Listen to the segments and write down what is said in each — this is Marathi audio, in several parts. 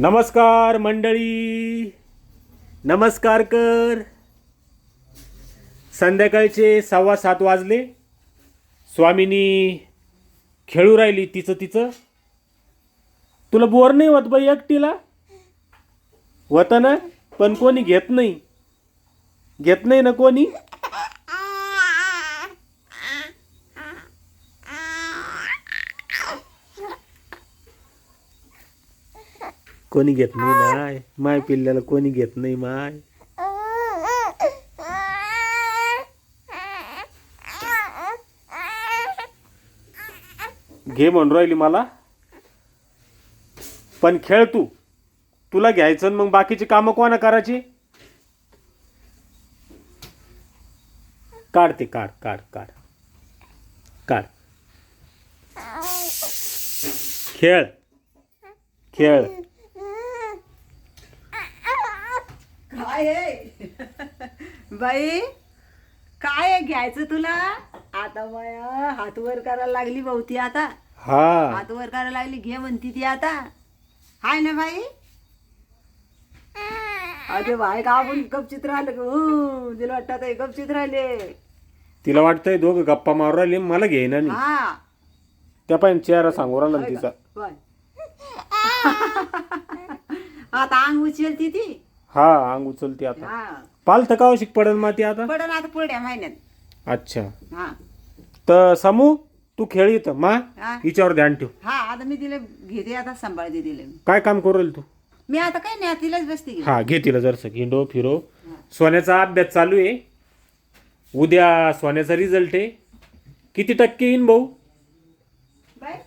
नमस्कार मंडळी. नमस्कार कर. संध्याकाळचे सव्वा सात वाजले. स्वामीनी खेळू राहिली तिचं तिचं. तुला बोर नाही होत बाई एकटीला? होतं ना पण कोणी घेत नाही. घेत नाही ना कोणी? कोणी घेत नाही माय. माय पिल्ल्याला कोणी घेत नाही माय. घे म्हणून राहिली मला. पण खेळ तू. तुला घ्यायचं मग बाकीची कामं कोणा करायची? काढ ते काढ काढ काढ. काढ. खेळ. खेळ काय आहे बाई काय घ्यायचं तुला? आता बाया हात वर करायला लागली भाऊती आता. हा. हात वर करायला लागली घे म्हणती ती आता. हाय ना बाई? अरे बाय का आपण गपचित राहिलं का तिला वाटत आहे गपचित राहिले. तिला वाटतंय दोघं गप्पा मारू राहिले मला घेईना नाही हा. त्या पण चेहरा सांगू राहिला ना तिचा. आता अंग उचलती ती? हा अंग उचलते आता. हा. पाल थकाव शिक पडन माती आता? पडन आता पुढल्या महिन्यात. अच्छा. हा. तर समू तू खेळ इथं मा? हा. हिच्यावर ध्यान ठेव. हा आता मी तिला घेते आता सांभाळते तिला. मी. काय काम करू राहील तू? मी आता काही नाही आता तिलाच बसते. हा घे तिला जरसं हिंडो फिरो. सोन्याचा अभ्यास चालू आहे. उद्या सोन्याचा रिझल्ट आहे. किती टक्के येईन भाऊ? बाय.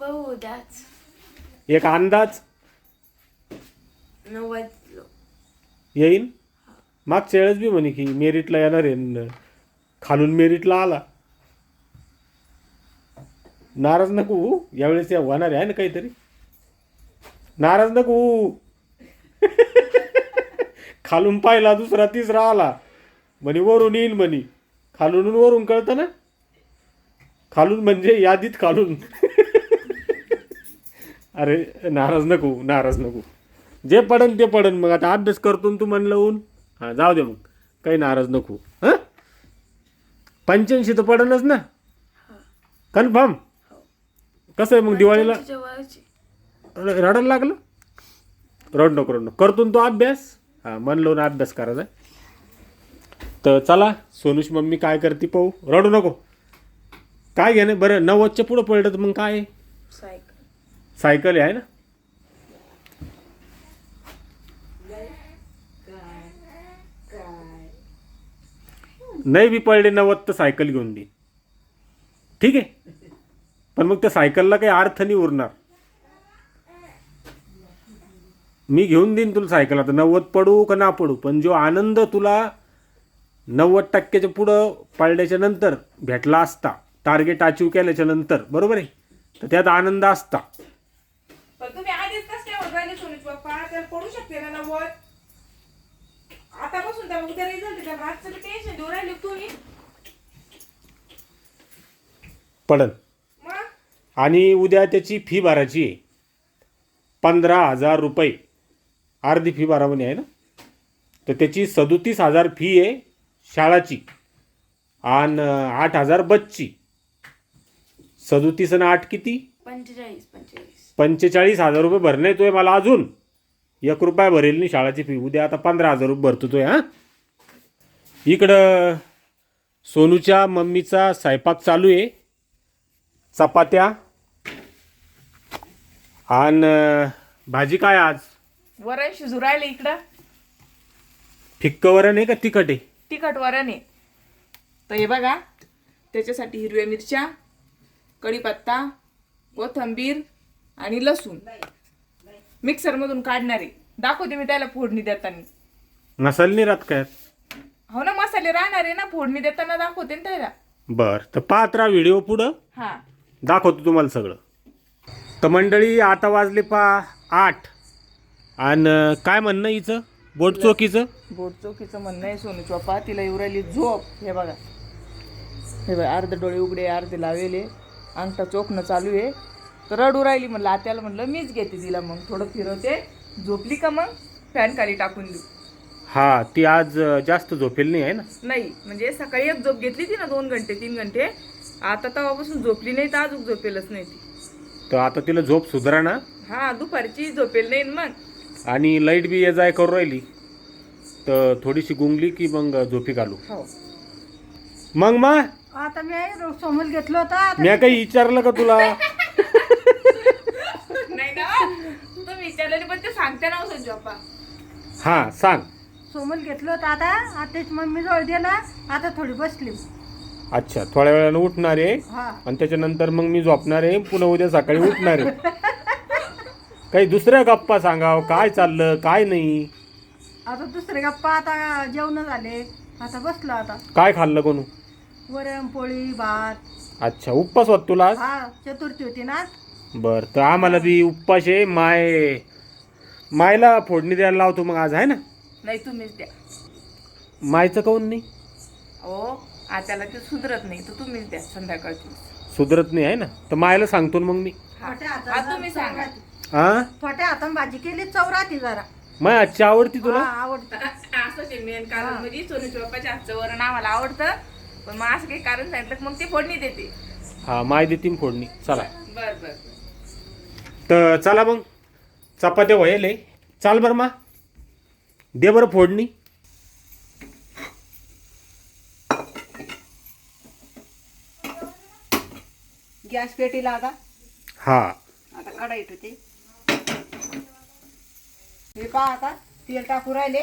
बहुदाच एक अंदाज? नव्वद. येईन. मागच्या वेळेस बी म्हणे की मेरिटला येणार आहे न- खालून मेरिटला आला. नाराज नको हो यावेळेस या होणार आहे ना काहीतरी. नाराज नको हो खालून पाहिला दुसरा तिसरा आला. म्हणे वरून येईन म्हणे. खालून वरून कळतं ना? खालून म्हणजे यादीत खालून. अरे नाराज नको नाराज नको जे पडन ते पडन. मग आता अभ्यास करतो तू म्हणलं ऊन. हां जाऊ दे मग. काही नाराज नको. हां? पंच्याऐंशी तर पडनच ना. कन्फर्म? कसं आहे मग दिवाळीला? रडायला लागलं? रड नको रड नको. करतो तो अभ्यास? हां मन लावून अभ्यास करायचा. तर चला सोनूश मम्मी काय करते पाहू. रडू नको. काय घेणे? बरं नव्वदच्या पुढं पडलं तर मग काय? सायकल. सायकल आहे ना? नाही बी पडले नव्वद तर सायकल घेऊन दे. ठीक आहे? पण मग त्या सायकलला काही अर्थ नाही उरणार. मी घेऊन देईन तुला सायकल आता. नव्वद पडू का ना पडू? पण जो आनंद तुला नव्वद टक्क्याच्या पुढं पाळल्याच्या नंतर भेटला असता टार्गेट अचीव केल्याच्यानंतर बरोबर आहे? तर त्यात आनंद असता. पण तुम्ही आधीच कसं काय होत राहिले सोनीच पप्पा तर पडू शकते ना नव्वद? आतापासून तर उद्या रिझल्ट त्या मागचं टेन्शन देऊ राहिले तुम्ही? पडन मग? आणि उद्या त्याची फी भरायची आहे. पंधरा हजार रुपये. अर्धी फी भरा म्हणे आहे ना? तर त्याची सदोतीस हजार फी आहे शाळाची. आणि आठ हजार बसची. सदोतीस आणि आठ किती? पंचेचाळीस पंचेचाळीस. पंचेचाळीस हजार रुपये भरणे तोय मला अजून. एक रुपया भरेल नाही शाळाची फी. उद्या आता पंधरा हजार रुपये भरतो तोय हां? इकडं सोनूच्या मम्मीचा स्वयंपाक चालू आहे. चपात्या. आणि भाजी काय आज? वरण शिजू राहिले इकडं. फिक्क वरण आहे का तिखट आहे? तिखट वरण आहे. तर हे बघा त्याच्यासाठी हिरव्या मिरच्या कढीपत्ता कोथंबीर आणि लसूण. मिक्सरमधून काढणारे. दाखवते मी त्याला फोडणी देताना. नसल नाही राहत काय हो ना मसाले राहणार आहे ना फोडणी देताना दाखवते ना त्याला. बर तर पाहत राहा व्हिडिओ पुढं. हा. दाखवतो तुम्हाला सगळं. तर मंडळी आता वाजले पा आठ. आणि काय म्हणणं हिचं? बोट चोकीचं? बोट चौकीचं म्हणणं आहे सोनू चोपा. तिला येऊ राहिली झोप. हे बघा. हे बघा अर्धे डोळे उघडे अर्धे लावेले. अंगठा चोखणं चालू आहे. तर रडू राहिली म्हणलं आत्याला म्हणलं मीच घेते तिला मग. थोडं फिरवते. झोपली का मग? फॅन खाली टाकून देऊ. हा ती आज अं, जास्त झोपेल नाही आहे ना? नाही म्हणजे सकाळी एक झोप घेतली ती ना दोन घंटे तीन घंटे. आता तेव्हापासून झोपली नाही तर अजून झोपेलच नाही ती. तर आता तिला झोप सुधरा ना. हा दुपारची झोपेल नाही ना मग. आणि लाइट बी ये जाय करू राहिली. तर थोडीशी गुंगली की मग झोपी घालू. हो. मग मा आता मी समोर घेतलं होतं आता मी काही विचारलं का तुला? तुम्ही विचारले पण ते सांगते ना संजू बाप्पा हा सांग. सोमल घेतलं होतं आता. आताच मम्मी जवळ दिला आता थोडी बसली. अच्छा थोड्या वेळानं उठणार आहे. हा. आणि त्याच्यानंतर मग मी झोपणार आहे. पुन्हा उद्या सकाळी उठणार आहे. काही दुसऱ्या गप्पा सांगाव? काय चाललं? काय नाही? आता दुसरे गप्पा. आता जेवण झाले. आता बसलो आता. काय खाल्लं कोणू? वरण पोळी भात. अच्छा उपवास होत तुला? हा चतुर्थी होती ना बर तर आम्हाला बी उपवास आहे माय मायला फोडणी द्यायला लावतो मग आज आहे ना? नाही तुम्हीच द्या. मायचं काऊन नाही? हो आत्याला ते सुधरत नाही तर तुम्हीच द्या संध्याकाळची. सुधरत नाही आहे ना? तर मायला सांगतो ना मग मी. हा. हा, हातानं तुम्ही सांगा. हा छोट्या हातानं भाजी केली चौराती जरा. माय आजची आवडती तुला? हा, आवडते. असं ते मेन कारण म्हणजे सोनूच्या बाप्पाच्या हातचं वरण आम्हाला आवडतं. पण मग असं काही कारण सांगितलं की मग ते फोडणी देते. हा माय देतीन फोडणी. चला. बर बर. तर चला मग. चपात्या व्हायले चाल बरं मा. दे बरं फोडणी. गॅस पेटीला आता. हा. आता कढाईत होते हे पहा आता तेल टाकू राहिले.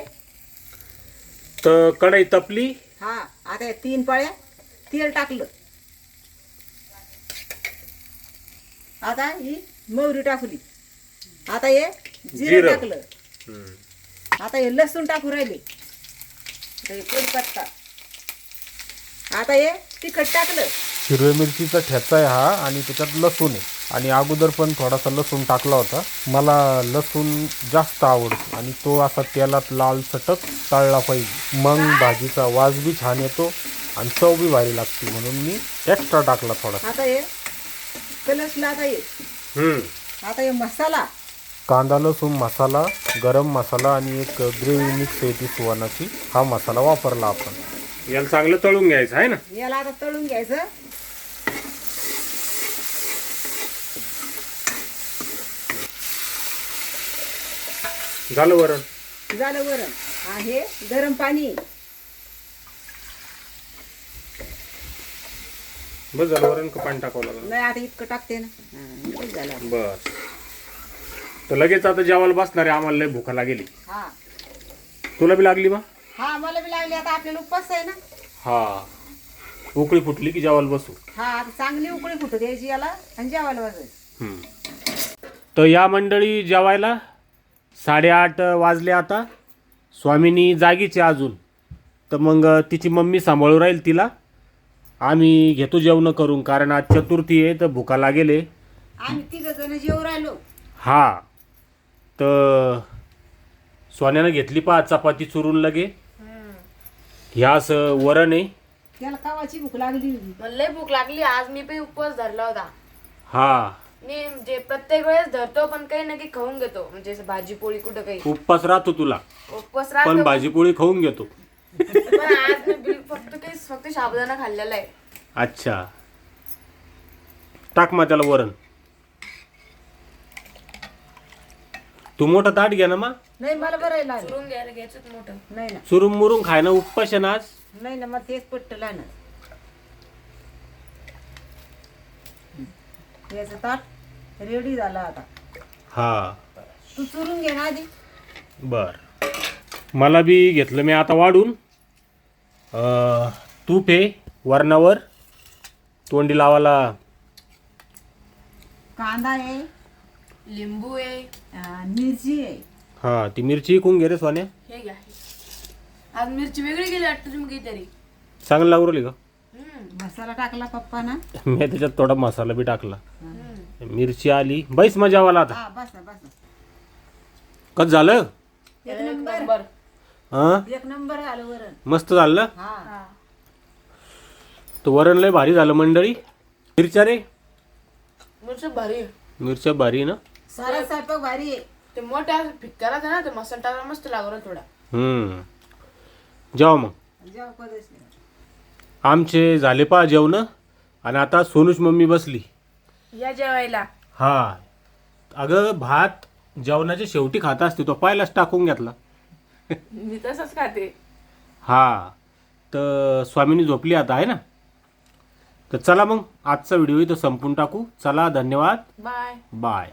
तर कढई तपली. हा आता तीन पळ्या तेल टाकलं. आता ही मोहरी टाकली. आता हे जिरं जिरं. टाकलं. आता हे लसूण टाकू राहिले. आता हे आता हे तिखट टाकलं. हिरव्या मिरचीचा ठेचा आहे हा आणि त्याच्यात लसूण आहे. आणि अगोदर पण थोडासा लसूण टाकला होता. मला लसूण जास्त आवडतो आणि तो असा तेलात लाल चटक तळला पाहिजे. मग भाजीचा वास बी छान येतो आणि चव बी भारी लागते म्हणून मी एक्स्ट्रा टाकला थोडा आता हे कलसला आता हे आता हे मसाला. कांदा लसूण मसाला गरम मसाला आणि एक ग्रेव्ही मिक्स आहे ती सुवानाची हा मसाला वापरला आपण. याला चांगलं तळून घ्यायचं आहे ना? याला आता तळून घ्यायचं. झालं वरण. झालं वरण. हा हे गरम पाणी. बस झालं वरण का पाणी टाकावं लागलं? नाही आता इतकं टाकते ना. हा, बस झालं आता. बस. तर लगेच आता जेवायला बसणार आहे आम्हाला लय भूका लागेली. हा. तुला बी लागली बा? हा मला बी लागली आता आपल्याला उपवास आहे ना. हा. उकळी फुटली की जेवायला बसू? हा आता चांगली उकळी फुटू द्यायची याला आणि जेवायला वाजायचं हम्म. तर या मंडळी जेवायला साडेआठ वाजले आता. स्वामिनी जागीचे अजून. तर मग तिची मम्मी सांभाळू राहील तिला. आम्ही घेतो जेवण करून कारण आज चतुर्थी आहे तर भुका लागेले. आम्ही तिघ जण जेव राहिलो. हा. तर सोन्यानं घेतली पा चपाती चुरून लगे. ह्या असं वरण आहे. त्याला कावाची भूक लागली होती. मला लय भूक लागली आज मी पण उपवास धरला होता. हा. मी म्हणजे प्रत्येक वेळेस धरतो पण काही ना काही खाऊन घेतो. म्हणजे असं भाजी पोळी कुठं काही. उपवास राहतो तुला. उपवास पण राहतो भाजीपोळी खाऊन घेतो. पण आज मी साबुदाणा खाल्लेला आहे. अच्छा. टाक मा त्याला वरण. तू मोठा ताट घ्या ना मा नाही मला बरं चुरून घ्यायला घ्यायचं मोठं. नाही ना. चुरून मुरून खाय ना उपवास आहे ना आज. नाही ना मग तेच पटलं ना याचं ताट रेडी झाला आता. हा. तू चुरून घे ना आधी. बर. मला बी घेतलं मी आता वाढून. अं, तूप आहे वरणावर तोंडी लावाला. कांदा आहे लिंबू आहे अं, मिरची आहे. हा ती मिरची इकून घे रे सोन्या हे घ्या आज मिरची वेगळी गेली वाटतं तुम्ही काहीतरी चांगलं लागू राहिली का? हम्म, मसाला टाकला पप्पा ना? मी त्याच्यात थोडा मसाला बी टाकला. हम्म. मिरची आली. बैस मजावाला आता. हा बस बस. कच झालं? एक नंबर. नंबर. हा? एक नंबर आलं वरण. मस्त झालं? ना हा. तर वरण लय भारी झालं मंडळी. मिरच्या रे. मिरची भारी आहे. मिरच्या भारी आहे ना? सारा स्वयंपाक भारी आहे. ते मोठ्या फिक्कारा ना ते मसाला टाकला मस्त लागला थोडा. हम्म. जेवा मग. जेव्हा कधीच नाही. आमचे झाले पा जेवण आणि आता सोनूच मम्मी बसली. या जेवायला. हा. अगं भात जेवणाच्या शेवटी खात असते तो पायलाच टाकून घेतला. मी तसंच खाते. हा. तर स्वामीनी झोपली आता आहे ना? तर चला मग आजचा व्हिडिओ इथं संपून टाकू. चला धन्यवाद. बाय. बाय.